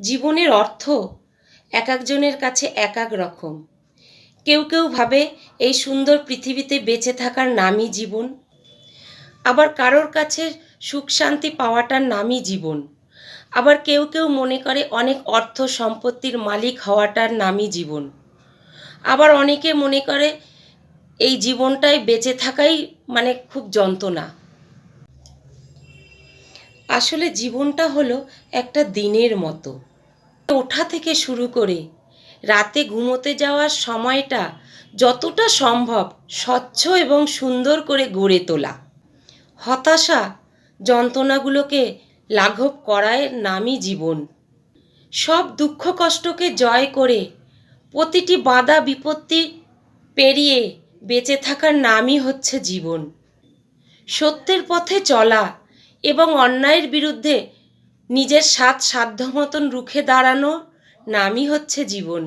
জীবনের অর্থ এক একজনের কাছে এক এক রকম। কেউ কেউ ভাবে এই সুন্দর পৃথিবীতে বেঁচে থাকার নামই জীবন। আবার কারোর কাছে সুখ শান্তি পাওয়াটার নামই জীবন। আবার কেউ কেউ মনে করে অনেক অর্থ সম্পত্তির মালিক হওয়াটার নামই জীবন। আবার অনেকে মনে করে এই জীবনটায় বেঁচে থাকাই মানে খুব যন্ত্রণা। আসলে জীবনটা হলো একটা দিনের মতো। ওঠা থেকে শুরু করে রাতে ঘুমোতে যাওয়ার সময়টা যতটা সম্ভব স্বচ্ছ এবং সুন্দর করে গড়ে তোলা। হতাশা যন্ত্রণাগুলোকে লাঘব করায় নামই জীবন। সব দুঃখ কষ্টকে জয় করে প্রতিটি বাধা বিপত্তি পেরিয়ে বেঁচে থাকার নামই হচ্ছে জীবন। সত্যের পথে চলা এবং অন্যায়ের বিরুদ্ধে নিজের সাত সাধ্য মতন রুখে দাঁড়ানো নামই হচ্ছে জীবন।